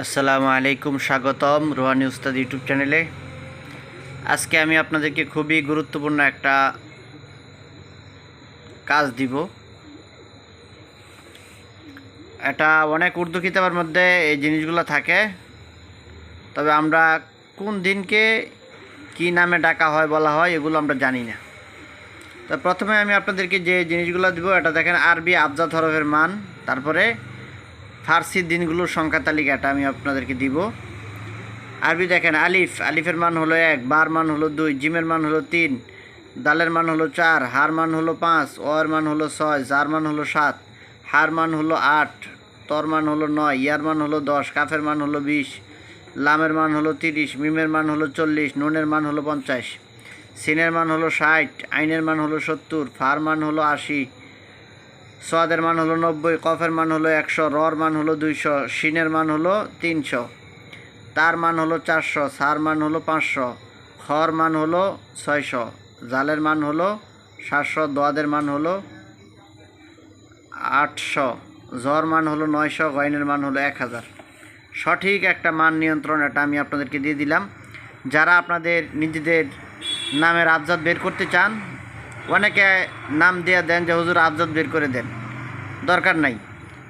আসসালামু আলাইকুম, স্বাগতম রোহানি উস্তাদ ইউটিউব চ্যানেলে। আজকে আমি আপনাদেরকে খুবই গুরুত্বপূর্ণ একটা কাজ দিব। এটা অনেক উর্দু কিতাবের মধ্যে এই জিনিসগুলো থাকে। তবে আমরা কোন দিনকে কি নামে ডাকা হয়, বলা হয়, এগুলো আমরা জানি না। তো প্রথমে আমি আপনাদেরকে যে জিনিসগুলো দিব, এটা দেখেন আরবি আবজাদ হরফের মান, তারপরে ফার্সি দিনগুলোর সংখ্যা তালিকাটা আমি আপনাদেরকে দিব আরবি দেখেন আলিফ আলিফের মান হলো এক বার মান হলো দুই জিমের মান হলো তিন দালের মান হলো চার হার মান হলো পাঁচ অর মান হলো ছয় জার মান হলো সাত হার মান হলো আট তর মান হলো নয় ইয়ার মান হলো দশ কাফের মান হলো বিশ লামের মান হলো তিরিশ মিমের মান হলো চল্লিশ নুনের মান হলো পঞ্চাশ সিনের মান হলো ষাট আইনের মান হলো সত্তর ফার মান হলো আশি সোয়াদের মান হলো নব্বই কফের মান হলো একশো রর মান হলো দুইশো শিনের মান হলো তিনশো তার মান হলো চারশো সার মান হলো পাঁচশো খর মান হলো ছয়শো জালের মান হলো সাতশো দোয়াদের মান হলো আটশো জ্বর মান হলো নয়শো গয়নের মান হলো এক হাজার সঠিক একটা মান নিয়ন্ত্রণ এটা আমি আপনাদেরকে দিয়ে দিলাম যারা আপনাদের নিজেদের নামের আবজাদ বের করতে চান অনেকে নাম দিয়ে দেন যে, হুজুর, আবজাদ বের করে দেন। দরকার নাই।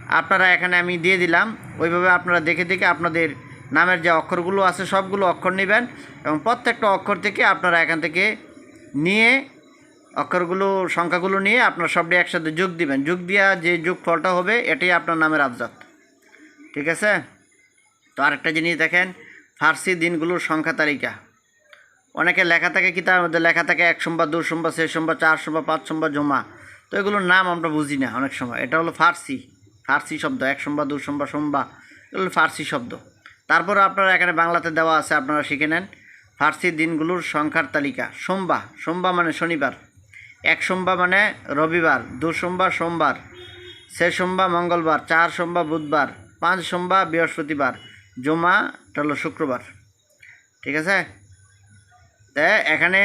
আপনারা এখানে আমি দিয়ে দিলাম। ওইভাবে আপনারা দেখে দেখে আপনাদের নামের যে অক্ষরগুলো আছে, সবগুলো অক্ষর নেবেন এবং প্রত্যেকটা অক্ষর থেকে আপনারা এখান থেকে নিয়ে অক্ষরগুলো, সংখ্যাগুলো নিয়ে আপনারা সবটি একসাথে যোগ দিবেন। যোগ দিয়া যে যোগ ফলটা হবে, এটাই আপনার নামের আবজাদ। ঠিক আছে? তো আরেকটা জিনিস দেখেন, ফার্সি দিনগুলোর সংখ্যা তালিকা। অনেকে লেখা থাকে কিতাবের মধ্যে লেখা থাকে এক সোমবার, দু সোমবার শেষ সোমবার, চার সোমবার, পাঁচ সোমবার, জমা। তো এগুলোর নাম আমরা বুঝি না অনেক সময়। এটা হলো ফার্সি। ফার্সি শব্দ, এক সোমবার, দু সোমবার সোমবার। এগুলো ফার্সি শব্দ। তারপরে আপনারা এখানে বাংলাতে দেওয়া আছে, আপনারা শিখে নেন। ফার্সি দিনগুলোর সংখ্যার তালিকা। সোমবার সোমবার মানে শনিবার। এক সোমবার মানে রবিবার, দু সোমবার সোমবার। শেষ সোমবার মঙ্গলবার, চার সোমবার বুধবার, পাঁচ সোমবার বৃহস্পতিবার। জমা, এটা হলো শুক্রবার। ঠিক আছে? তা এখানে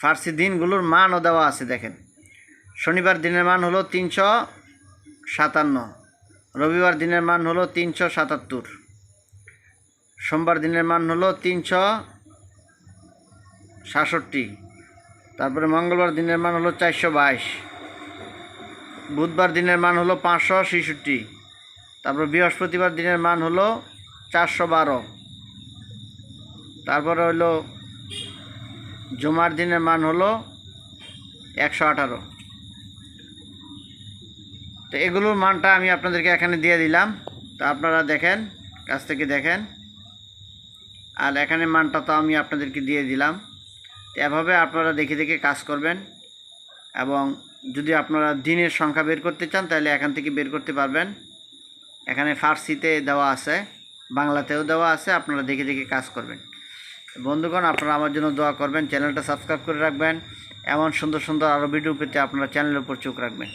ফার্সি দিনগুলোর মানও দেওয়া আছে, দেখেন। শনিবার দিনের মান হলো তিনশো সাতান্ন, রবিবার দিনের মান হলো তিনশো সাতাত্তর, সোমবার দিনের মান হলো তিনশো সাতষট্টি, তারপরে মঙ্গলবার দিনের মান হলো চারশো বাইশ, বুধবার দিনের মান হলো পাঁচশো ছেষট্টি, তারপর বৃহস্পতিবার দিনের মান হলো চারশো বারো, তারপরে হলো জুমার দিনের মান হলো একশো আঠারো। তো এগুলোর মানটা আমি আপনাদেরকে এখানে দিয়ে দিলাম। তো আপনারা দেখেন, কাছ থেকে দেখেন। আর এখানে মানটা তো আমি আপনাদেরকে দিয়ে দিলাম। তো এভাবে আপনারা দেখে দেখে কাজ করবেন এবং যদি আপনারা দিনের সংখ্যা বের করতে চান, তাহলে এখান থেকে বের করতে পারবেন। এখানে ফার্সিতে দেওয়া আছে, বাংলাতেও দেওয়া আছে, আপনারা দেখে দেখে কাজ করবেন। বন্ধুগণ, আপনারা আমার জন্য দোয়া করবেন, চ্যানেলটা সাবস্ক্রাইব করে রাখবেন। এমন সুন্দর সুন্দর আরও ভিডিও পেতে আপনারা চ্যানেলের উপর চোখ রাখবেন।